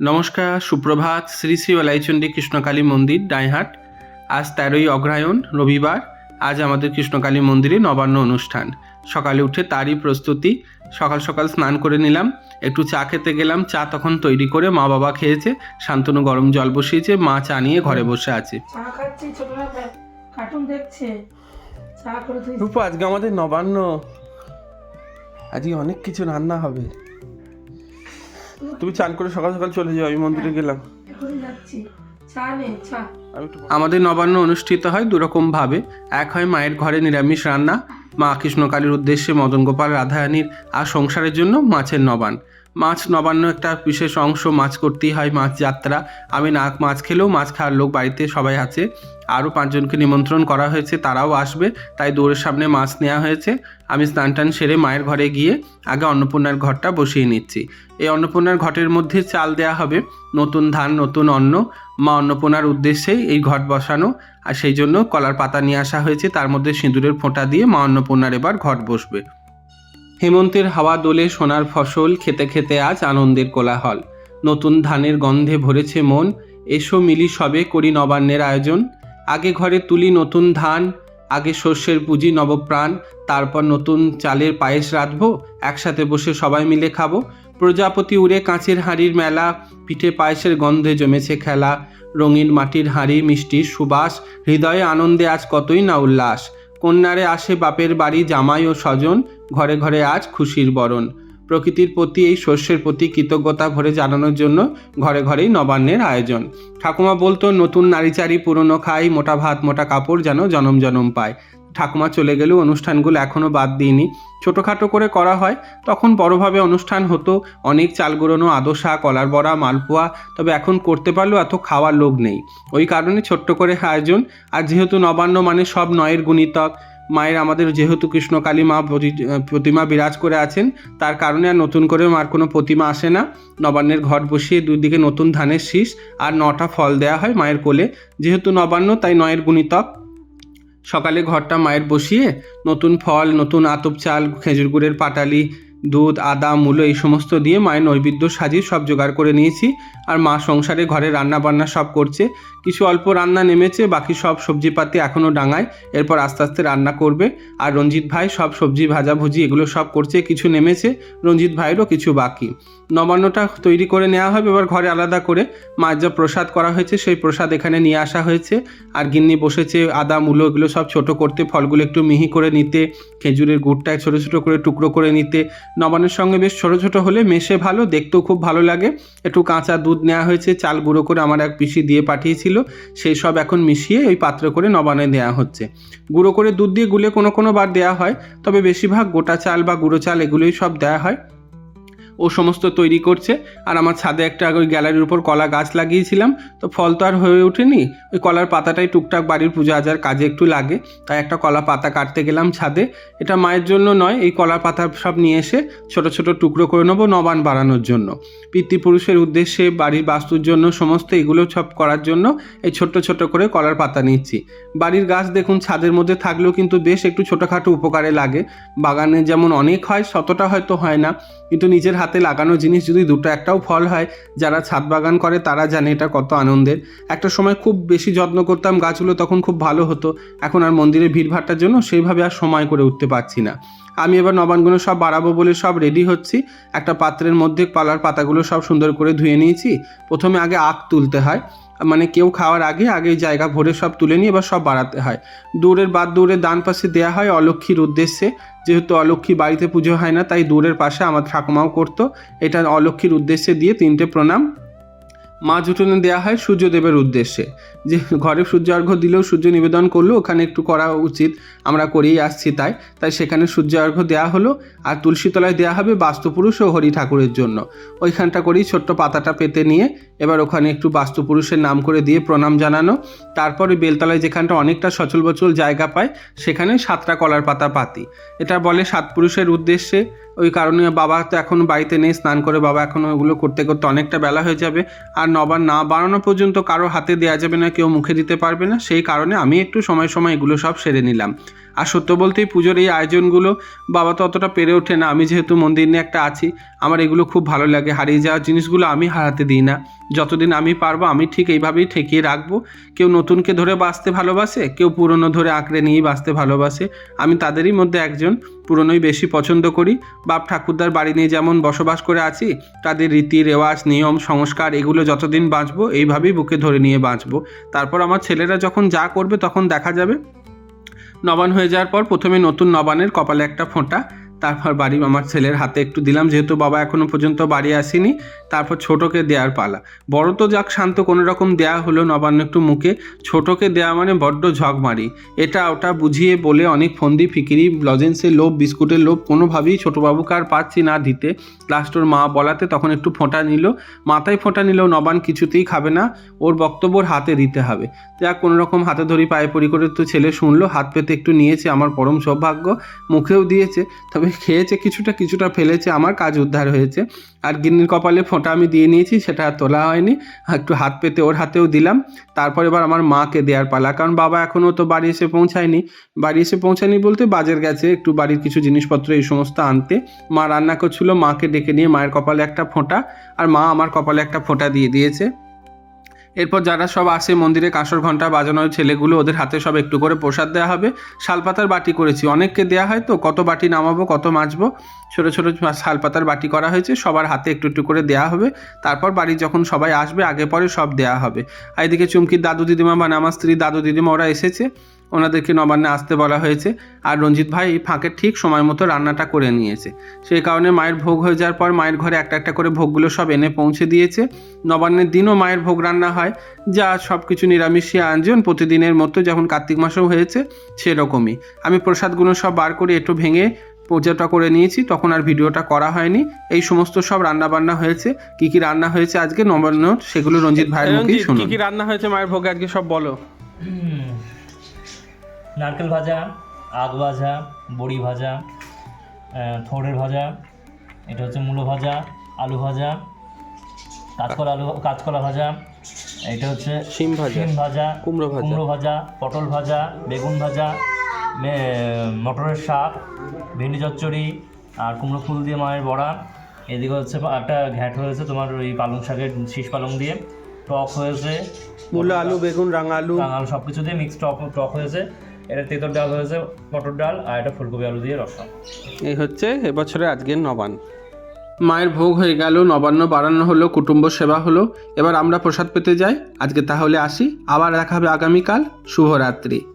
নমস্কার সুপ্রভাত শ্রী শ্রী ওলাইচন্ডী কৃষ্ণকালী মন্দির ডাইহাট। আজ তেরোই অগ্রহায়ণ রবিবার। আজ আমাদের কৃষ্ণকালী মন্দিরে নবান্ন অনুষ্ঠান। সকালে উঠে তারই প্রস্তুতি। সকাল সকাল স্নান করে নিলাম। একটু চা খেতে গেলাম। চা তখন তৈরি করে মা বাবা খেয়েছে। শান্তনু গরম জল বসিয়েছে। মা চা নিয়ে ঘরে বসে আছে। চা খাচ্ছে ছোটবেলায় কার্টুন দেখছে। চা করে তুই রূপা আজকে আমাদের নবান্ন। আজকে অনেক কিছু রান্না হবে। তুমি চান করে সকাল সকাল চলে যাও আমি মন্দিরে গেলাম। যাচ্ছি। চা নে চা। আমাদের নবান্ন অনুষ্ঠিত হয় দুরকম ভাবে। এক হয় মায়ের ঘরে নিরামিষ রান্না মা কৃষ্ণকালীর উদ্দেশ্যে মদন গোপাল রাধারানীর আর সংসারের জন্য মাছের নবান মাছ নবান্ন একটা বিশেষ অংশ মাছ করতেই হয় মাছ যাত্রা। আমি না মাছ খেলেও মাছ খাওয়ার লোক বাড়িতে সবাই আছে। আরও পাঁচজনকে নিমন্ত্রণ করা হয়েছে, তারাও আসবে। তাই দৌড়ের সামনে মাছ নেওয়া হয়েছে। আমি স্নান টান সেরে মায়ের ঘরে গিয়ে আগে অন্নপূর্ণার ঘরটা বসিয়ে নিচ্ছি। এই অন্নপূর্ণার ঘটের মধ্যে চাল দেয়া হবে, নতুন ধান, নতুন অন্ন। মা অন্নপূর্ণার উদ্দেশ্যেই এই ঘট বসানো। আর সেই জন্য কলার পাতা নিয়ে আসা হয়েছে। তার মধ্যে সিঁদুরের ফোঁটা দিয়ে মা অন্নপূর্ণার এবার ঘট বসবে। হেমন্তের হাওয়া দোলে সোনার ফসল খেতে খেতে আজ আনন্দের কোলাহল। নতুন ধানের গন্ধে ভরেছে মন, এসো মিলি সবে করি নবান্নের আয়োজন। আগে ঘরে তুলি নতুন ধান, আগে শস্যের পুঁজি নবপ্রাণ। তারপর নতুন চালের পায়েস রাঁধবো, একসাথে বসে সবাই মিলে খাব। প্রজাপতি উড়ে কাঁচের হাঁড়ির মেলা, পিঠে পায়েসের গন্ধে জমেছে খেলা। রঙিন মাটির হাঁড়ি, মিষ্টির সুবাস, হৃদয়ে আনন্দে আজ কতই না উল্লাস। কন্যারে আসে বাপের বাড়ি, জামাই ও স্বজন। ঘরে ঘরে আজ খুশির বরণ। প্রকৃতির প্রতি এই শস্যের প্রতি কৃতজ্ঞতা ভরে জানানোর জন্য ঘরে ঘরেই নবান্নের আয়োজন। ঠাকুমা বলতো, নতুন নারীচারি পুরনো খাই, মোটা ভাত, মোটা কাপড় যেন জনম জনম পায়। ঠাকুমা চলে গেলেও অনুষ্ঠানগুলো এখনও বাদ দিইনি। ছোটোখাটো করে করা হয়, তখন বড়োভাবে অনুষ্ঠান হতো। অনেক চাল গুঁড়োনো আদোসা কলার বড়া, মালপোয়া, তবে এখন করতে পারলেও এত খাওয়ার লোক নেই। ওই কারণে ছোট্ট করে আয়োজন। আর যেহেতু নবান্ন মানে সব নয়ের গুণিতক মায়ের আমাদের যেহেতু কৃষ্ণকালী মা প্রতিমা বিরাজ করে আছেন, তার কারণে আর নতুন করে মার কোনো প্রতিমা আসে না। নবান্নের ঘট বসিয়ে দুই দিকে নতুন ধানের শীষ আর নটা ফল দেয়া হয় মায়ের কোলে। যেহেতু নবান্ন, তাই নয়ের গুণিতক। সকালে ঘরটা মায়ের বসিয়ে নতুন ফল, নতুন আতপ চাল, খেজুর গুড়ের পাটালি দুধ, আদা, মূলো এই সমস্ত দিয়ে মায়ের নৈবেদ্য সাজিয়ে সব জোগাড় করে নিয়েছি আর মা সংসারে ঘরে রান্না বান্না সব করছে। কিছু অল্প রান্না নেমেছে, বাকি সব সবজিপাতি এখনও ডাঙায়। এরপর আস্তে আস্তে রান্না করবে। আর রঞ্জিত ভাই সব সবজি ভাজাভুজি এগুলো সব করছে, কিছু নেমেছে, রঞ্জিত ভাইয়েরও কিছু বাকি। নবান্নটা তৈরি করে নেওয়া হবে, এবার ঘরে আলাদা করে মায়ের যা প্রসাদ করা হয়েছে সেই প্রসাদ এখানে নিয়ে আসা হয়েছে। আর গিন্নি বসেছে, আদা, মূলো এগুলো সব ছোট করতে, ফলগুলো একটু মিহি করে নিতে, খেজুরের গুড়টা ছোট ছোট করে টুকরো করে নিতে। নবান্নের সঙ্গে বেশ ছোটো ছোটো হলে মেশে ভালো, দেখতেও খুব ভালো লাগে। একটু কাঁচা দুধ নেওয়া হয়েছে, চাল গুঁড়ো করে আমার এক পিসি দিয়ে পাঠিয়েছিল। সেই সব এখন মিশিয়ে ওই পাত্র করে নবানে দেওয়া হচ্ছে। গুঁড়ো করে দুধ দিয়ে গুলে কোনো কোনো বার দেওয়া হয়, তবে বেশিরভাগ গোটা চাল বা গুঁড়ো চাল এগুলোই সব দেওয়া হয়। ও সমস্ত তৈরি করছে। আর আমার ছাদে একটা ওই গ্যালারির উপর কলা গাছ লাগিয়েছিলাম। তো ফল তো আর হয়ে ওঠেনি। ওই কলার পাতাটাই টুকটাক বাড়ির পূজা আজার কাজে একটু লাগে। তাই একটা কলা পাতা কাটতে গেলাম ছাদে। এটা মায়ের জন্য নয়, এই কলার পাতা সব নিয়ে এসে ছোট ছোট টুকরো করে নেব নবান বাড়ানোর জন্য। পিতৃপুরুষের উদ্দেশ্যে, বাড়ির বাস্তুর জন্য, সমস্ত এগুলো সব করার জন্য এই ছোট্ট ছোট করে কলার পাতা নিচ্ছি। বাড়ির গাছ দেখুন, ছাদের মধ্যে থাকলেও কিন্তু বেশ একটু ছোটোখাটো উপকারে লাগে। বাগানে যেমন অনেক হয় শতটা হয়তো হয় না। কিন্তু নিজের হাতে লাগানো জিনিস যদি দুটো একটাও ফল হয়, যারা ছাদ বাগান করে তারা জানে এটা কত আনন্দের। একটা সময় খুব বেশি যত্ন করতাম গাছগুলো, তখন খুব ভালো হতো। এখন আর মন্দিরে ভিড়ভাট্টার জন্য সেইভাবে আর সময় করে উঠতে পারছি না। আমি এবার নবানগুলো সব বাড়াবো বলে সব রেডি হচ্ছি। একটা পাত্রের মধ্যে পালার পাতাগুলো সব সুন্দর করে ধুয়ে নিয়েছি। প্রথমে আগে আখ তুলতে হয়। মানে কেউ খাওয়ার আগে আগে জায়গা ভরে সব তুলে নিয়ে এবার সব বাড়াতে হয়। দূরের বাদ দূরের ডান পাশে দেওয়া হয় অলক্ষীর উদ্দেশ্যে। যেহেতু অলক্ষী বাড়িতে পুজো হয় না, তাই দূরের পাশে আমার ঠাকুমাও করতো। এটা অলক্ষীর উদ্দেশ্যে দিয়ে তিনটে প্রণাম। মা জুটনে দেওয়া হয় সূর্যদেবের উদ্দেশ্যে। যে ঘরে সূর্য অর্ঘ্য দিলেও সূর্য নিবেদন করল, ওখানে একটু করা উচিত, আমরা করেই আসছি তাই। তাই সেখানে সূর্য অর্ঘ্য দেওয়া হলো আর তুলসীতলায় দেওয়া হবে বাস্তুপুরুষ ও হরি ঠাকুরের জন্য। ওইখানটা করেই ছোট্ট পাতাটা পেতে নিয়ে এবার ওখানে একটু বাস্তুপুরুষের নাম করে দিয়ে প্রণাম জানানো। তারপরে বেলতলায় যেখানটা অনেকটা সচল বচল জায়গা পায়, সেখানে সাতটা কলার পাতা পাতি। এটা বলে সাত পুরুষের উদ্দেশ্যে ওই কারণে বাবা তো এখন বাড়িতে নেই, স্নান করে বাবা এখন ওগুলো করতে করতে অনেকটা বেলা হয়ে যাবে। আর নবার না বাড়ানো পর্যন্ত কারও হাতে দেওয়া যাবে না, কেউ মুখে দিতে পারবে না। সেই কারণে আমি একটু সময় সময় এগুলো সব সেরে নিলাম। আর সত্য বলতেই পুজোর এই আয়োজনগুলো বাবা তো অতটা পেরে ওঠে না। আমি যেহেতু মন্দির নিয়ে একটা আছি, আমার এগুলো খুব ভালো লাগে। হারিয়ে যাওয়া জিনিসগুলো আমি হারাতে দিই না। যতদিন আমি পারব, আমি ঠিক এইভাবেই ঠেকিয়ে রাখব। কেউ নতুনকে ধরে বাঁচতে ভালোবাসে, কেউ পুরনো ধরে আঁকড়ে নিয়েই বাঁচতে ভালোবাসে। আমি তাদেরই মধ্যে একজন, পুরনোই বেশি পছন্দ করি। বাপ ঠাকুরদার বাড়ি নিয়ে যেমন বসবাস করে আছি, তাদের রীতি, রেওয়াজ, নিয়ম, সংস্কার, এগুলো যতদিন বাঁচবো, এইভাবেই বুকে ধরে নিয়ে বাঁচবো। তারপর আমার ছেলেরা যখন যা করবে, তখন দেখা যাবে। নবান হয়ে যাওয়ার পর প্রথমে নতুন নবানের কপালে একটা ফোঁটা তারপর বাড়ি আমার ছেলের হাতে একটু দিলাম, যেহেতু বাবা এখনও পর্যন্ত বাড়ি আসেনি, তারপর ছোটকে দেওয়ার পালা। বড় তো যাক শান্ত, কোনো রকম দেয়া হলো নবান্ন একটু মুখে। ছোটকে দেয়া মানে বড্ড ঝকমারি এটা ওটা বুঝিয়ে বলে অনেক ফন্দি, ফিকিরি, লজেন্সের লোভ, বিস্কুটের লোভ, কোনোভাবেই ছোটোবাবুকে আর পাচ্ছি না দিতে। লাস্ট ওর মা বলাতে তখন একটু ফোঁটা নিল। মাথায় ফোঁটা নিলেও নবান কিছুতেই খাবে না, ওর বক্তব্য ওর হাতে দিতে হবে। যা কোনো রকম হাতে ধরি পায়ে পরি করে তো ছেলে শুনলো, হাত পেতে একটু নিয়েছে আমার পরম সৌভাগ্য, মুখেও দিয়েছে। তবে খেয়েছে, কিছুটা কিছুটা ফেলেছে, আমার কাজ উদ্ধার হয়েছে। আর গিন্নির কপালে ফোঁটা আমি দিয়ে নিয়েছি, সেটা আর তোলা হয়নি। একটু হাত পেতে ওর হাতেও দিলাম। তারপর এবার আমার মাকে দেওয়ার পালা, কারণ বাবা এখনও তো বাড়ি এসে পৌঁছায়নি। বাড়ি এসে পৌঁছায়নি বলতে বাজার গেছে, একটু বাড়ির কিছু জিনিসপত্র এই সমস্ত আনতে। মা রান্না করছিল, মাকে ডেকে নিয়ে মায়ের কপালে একটা ফোঁটা, আর মা আমার কপালে একটা ফোঁটা দিয়ে দিয়েছে। এরপর যারা সব আসে মন্দিরে, কাঁসর ঘণ্টা বাজানোর ছেলেগুলো ওদের হাতে সব একটু করে প্রসাদ দেওয়া হবে। শালপাতার বাটি করেছি। অনেককে দেওয়া হয় তো, কত বাটি নামাবো, কত মাছবো ছোটো ছোটো শালপাতার বাটি করা হয়েছে, সবার হাতে একটু একটু করে দেওয়া হবে। তারপর বাড়ি যখন সবাই আসবে, আগে পরে সব দেওয়া হবে। আর এদিকে চুমকির দাদু দিদিমা বা আমার স্ত্রী দাদু দিদিমা, ওরা এসেছে। ওনাদেরকে নবান্নে আসতে বলা হয়েছে আর রঞ্জিত ভাই ফাঁকে ঠিক সময় মতো রান্নাটা করে নিয়েছে। সেই কারণে মায়ের ভোগ হয়ে যাওয়ার পর মায়ের ঘরে একটা একটা করে ভোগগুলো সব এনে পৌঁছে দিয়েছে। নবান্নের দিনও মায়ের ভোগ রান্না হয় যা সব কিছু নিরামিষই আয়োজন প্রতিদিনের মতো যখন কার্তিক মাসেও হয়েছে সেরকমই। আমি প্রসাদগুলো সব বার করে একটু ভেঙে পূজাটা করে নিয়েছি তখন আর ভিডিওটা করা হয়নি। এই সমস্ত সব রান্না বান্না হয়েছে। কি কি রান্না হয়েছে আজকে নবান্ন সেগুলো রঞ্জিত ভাইয়ের মুখেই শুনুন কি কি রান্না হয়েছে মায়ের ভোগে আজকে সব বলো। নারকেল ভাজা আগ ভাজা বড়ি ভাজা থোড়ের ভাজা এটা হচ্ছে মূলো ভাজা আলু ভাজা কাঁচকলা আলু কাঁচকলা ভাজা এটা হচ্ছে শিম ভাজা শিম ভাজা কুমড়ো ভাজা। কুমড়ো ভাজা পটল ভাজা বেগুন ভাজা মটরের শাক ভেন্ডি চচ্চড়ি আর কুমড়ো ফুল দিয়ে মায়ের বড়া। এদিকে হচ্ছে একটা ঘ্যাট হয়েছে তোমার ওই পালং শাকের শীষ পালং দিয়ে। টক হয়েছে মূলো আলু বেগুন রাঙা আলু। রাঙা আলু সব কিছু দিয়ে মিক্স টক টক হয়েছে। এটা তেঁতর ডাল হয়েছে, মটর ডাল আর এটা ফুলকপি আলু দিয়ে রসা। এই হচ্ছে এবছরের আজকের নবান মায়ের ভোগ হয়ে গেল, নবান্ন বাড়ানো হলো, কুটুম্ব সেবা হলো। এবার আমরা প্রসাদ পেতে যাই। আজকে তাহলে আসি, আবার দেখা হবে আগামীকাল। শুভরাত্রি।